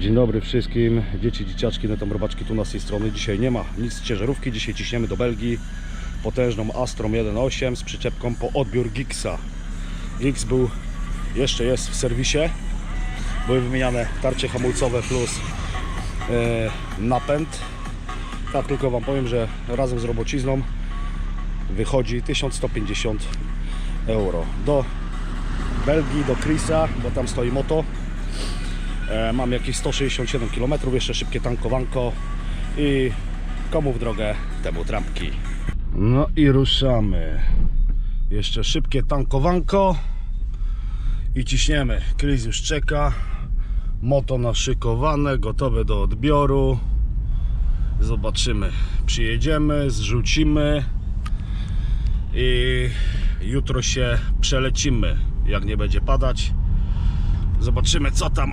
Dzień dobry wszystkim, dzieci, dzieciaczki, netom robaczki tu na tej strony. Dzisiaj nie ma nic z ciężarówki, dzisiaj ciśniemy do Belgii potężną Astrą 1.8 z przyczepką po odbiór Giggsa. Giggs był, jeszcze jest w serwisie, były wymieniane tarcze hamulcowe plus e, napęd. Tak tylko Wam powiem, że razem z robocizną wychodzi 1150 euro. Do Belgii, do Chrisa, bo tam stoi moto. E, Mam jakieś 167 km, jeszcze szybkie tankowanko i komu w drogę, temu trampki. No i ruszamy. Jeszcze szybkie tankowanko i ciśniemy. Chris już czeka. Moto naszykowane, gotowe do odbioru. Zobaczymy. Przyjedziemy, zrzucimy i jutro się przelecimy. Jak nie będzie padać, zobaczymy co tam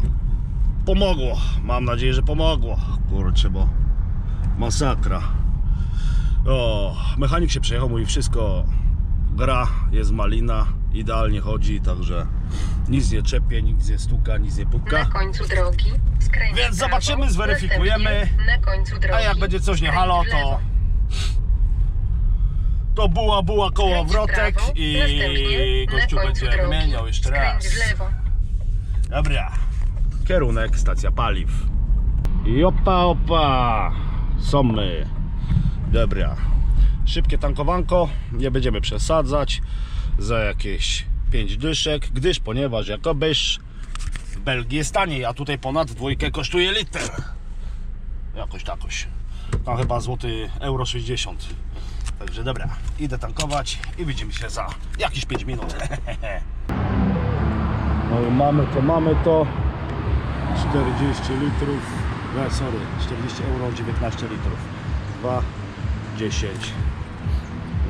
pomogło. Mam nadzieję, że pomogło. Kurczę, bo masakra. O, mechanik się przejechał, mówi wszystko gra, jest malina, idealnie chodzi, także nic nie czepie, nic nie stuka, nic nie puka. Na końcu drogi skręć Więc zobaczymy, zweryfikujemy. Na końcu drogi A jak będzie coś nie halo, to to buła, buła koło wrotek i gościu będzie drogi wymieniał jeszcze raz. Dobra. Kierunek stacja paliw. I opa, opa. Są my. Dobra. Szybkie tankowanko. Nie będziemy przesadzać. Za jakieś 5 dyszek, gdyż ponieważ jakobyś w Belgii jest taniej, a tutaj ponad dwójkę kosztuje liter. Jakoś takoś. Tam chyba złoty euro 60. Także dobra, idę tankować i widzimy się za jakieś 5 minut. No i mamy to, mamy to. 40 litrów. Nie, sorry, 40 euro, 19 litrów. 2, 10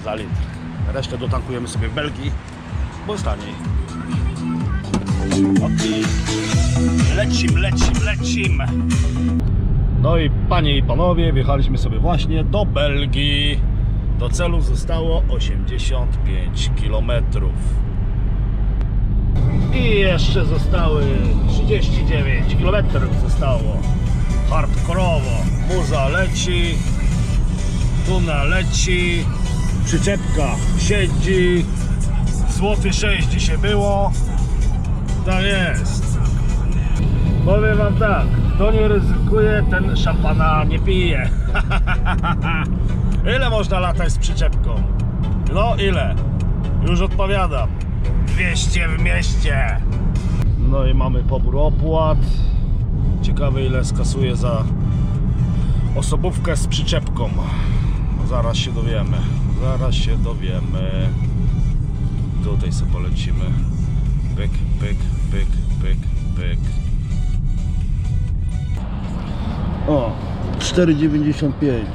za litr. Resztę dotankujemy sobie w Belgii, bo taniej. Lecim, lecim, lecim. No i panie i panowie, wjechaliśmy sobie właśnie do Belgii. Do celu zostało 85 kilometrów. I jeszcze zostały 39 km zostało. Hardkorowo. Muza leci. Tuna leci. Przyczepka siedzi. Złoty 6 dzisiaj było. Tak jest. Powiem wam tak. Kto nie ryzykuje, ten szampana nie pije. ile można latać z przyczepką? No ile? Już odpowiadam. 200 w mieście. No i mamy pobór opłat. Ciekawe ile skasuje za osobówkę z przyczepką. Zaraz się dowiemy. Zaraz się dowiemy. Tutaj sobie polecimy. Pyk, pyk, pyk, pyk, pyk. O, 4,95.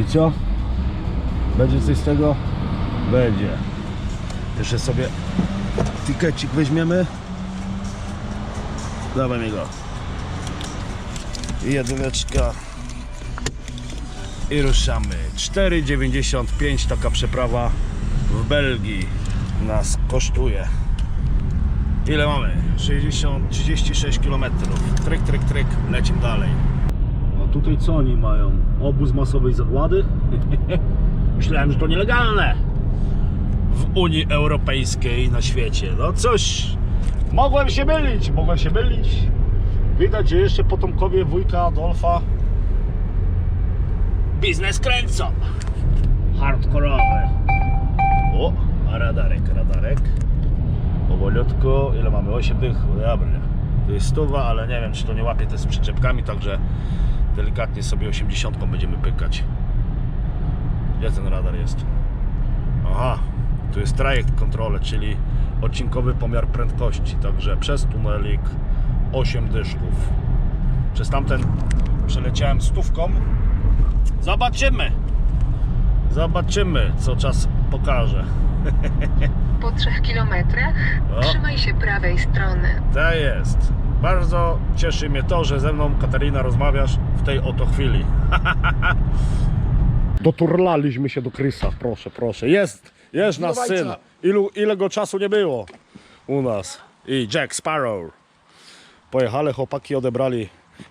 I co? Będzie coś z tego? Będzie. Jeszcze sobie tikecik weźmiemy. Dawaj mi go. I jedyneczka. I ruszamy. 4,95 taka przeprawa w Belgii nas kosztuje. Ile mamy? 60, 36 km. Tryk, tryk, tryk. Lecimy dalej. A tutaj co oni mają? Obóz masowej zagłady? Myślałem, że to nielegalne w Unii Europejskiej na świecie. No coś, mogłem się mylić, mogłem się mylić. Widać, że jeszcze potomkowie wujka Adolfa biznes kręcą. Hardkorowy. O, a radarek, radarek. Powolutku, ile mamy? 8 tych? Dobra. To jest stuwa, ale nie wiem, czy to nie łapie te z przyczepkami, także delikatnie sobie 80 będziemy pykać. Gdzie ten radar jest? Aha, tu jest trajekt kontrole, czyli odcinkowy pomiar prędkości. Także przez tunelik 8 dyszków. Przez tamten przeleciałem stówką. Zobaczymy. Zobaczymy, co czas pokaże. Po 3 kilometrach trzymaj się prawej strony. Tak jest. Bardzo cieszy mnie to, że ze mną Katarina rozmawiasz w tej oto chwili. Doturlaliśmy się do Krysa, proszę, proszę. Jest, jest nasz Dawajcie. syn. Ilu, ile go czasu nie było u nas. i Jack Sparrow. Pojechali chłopaki, odebrali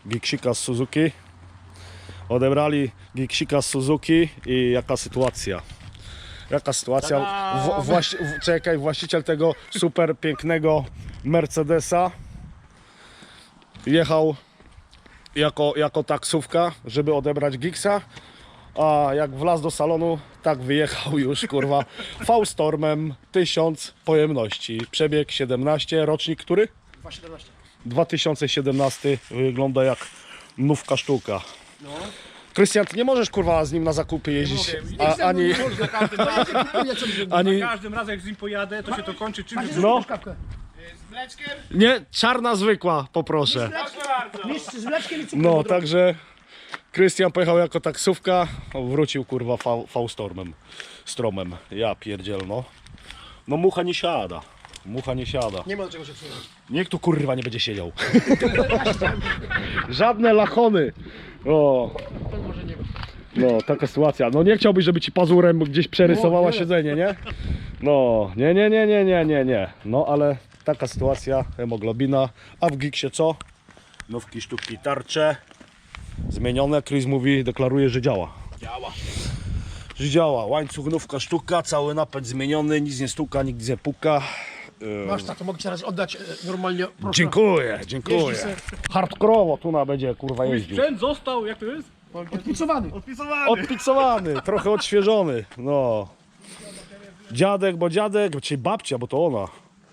Giksika z Suzuki. Odebrali Giksika z Suzuki i jaka sytuacja? Jaka sytuacja? W, właści, czekaj, właściciel tego super pięknego Mercedesa jechał jako, jako taksówka, żeby odebrać Giksa, a jak wlazł do salonu, tak wyjechał już, kurwa, V-Stormem 1000 pojemności. Przebieg 17, rocznik który? 217. 2017 wygląda jak nówka sztuka. Krystian, ty nie możesz kurwa z nim na zakupy jeździć, a, ani, każdym razem, ani, za każdym razem jak z nim pojadę, to się to kończy czymś. no. Z mleczkiem? nie, czarna zwykła, poproszę. Mistrz z mleczkiem i cukrem. No, także Krystian pojechał jako taksówka, wrócił kurwa V-Stormem, stromem. Ja pierdziel, no. Mucha nie siada, mucha nie siada. Nie ma do czego się przyjąć. Niech tu kurwa nie będzie siedział. Żadne lachony. O, no taka sytuacja. No nie chciałbyś, żeby ci pazurem gdzieś przerysowała No, nie. siedzenie, nie? No, nie, nie, nie, nie, nie, nie, nie. No ale taka sytuacja, hemoglobina. A w Giksie co? Nówki, sztuki, tarcze. Zmienione. Chris mówi, deklaruje, że działa. Działa. Że działa. Łańcuch, nówka, sztuka, cały napęd zmieniony, nic nie stuka, nic nie puka. Masz to mogę ci teraz oddać e, normalnie. Proszę. Dziękuję, dziękuję. Jeździ se. Hardkorowo tu na będzie kurwa jeździł. Sprzęt został, jak to jest? Odpicowany. Odpisowany. Odpicowany, trochę odświeżony. No. Dziadek, bo dziadek, czyli babcia, bo to ona.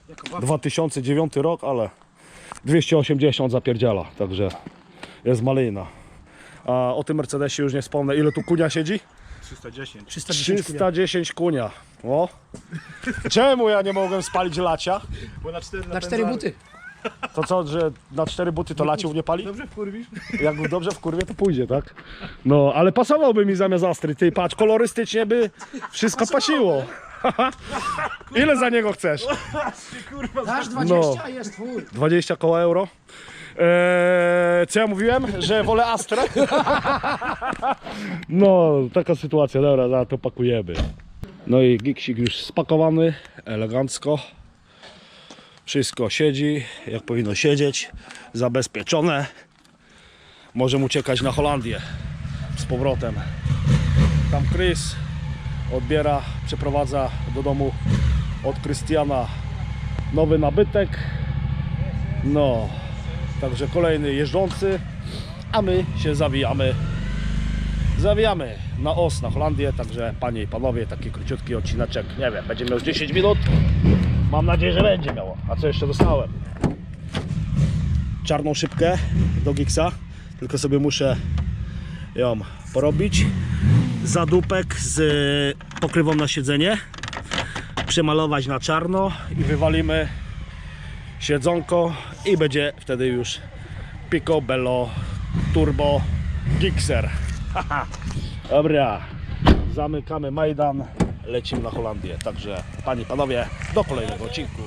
Jako babcia. 2009 rok, ale 280 zapierdziala, także jest malina. A o tym Mercedesie już nie wspomnę. Ile tu kunia siedzi? 310. 310 kunia. 310 kunia. O. Czemu ja nie mogłem spalić lacia? Bo na 4 Na cztery buty. To co, że na cztery buty to laciów nie pali? Dobrze wkurwisz? Jak dobrze w kurwie, to pójdzie, tak? No, ale pasowałby mi zamiast Astry. Ty, patrz, kolorystycznie by wszystko pasiło. Ile za niego chcesz? Kurwa, Dasz 20 No. jest twój. 20 koło euro. Eee, co ja mówiłem? Że wolę Astrę? No, taka sytuacja, dobra, za to pakujemy. No i giksik już spakowany, elegancko. Wszystko siedzi, jak powinno siedzieć, zabezpieczone. Możemy uciekać na Holandię z powrotem. Tam Chris odbiera, przeprowadza do domu od Krystiana nowy nabytek. No, także kolejny jeżdżący, a my się zawijamy. Zawijamy na os na Holandię, także panie i panowie, taki króciutki odcineczek, nie wiem, będzie miał z 10 minut. Mam nadzieję, że będzie miało. A co jeszcze dostałem? Czarną szybkę do Giggsa, tylko sobie muszę ją porobić. Zadupek z pokrywą na siedzenie, przemalować na czarno i wywalimy siedzonko i będzie wtedy już Picobello Turbo Gixxer. Haha. Dobra, zamykamy Majdan, lecimy na Holandię. Także panie i panowie, do kolejnego odcinku.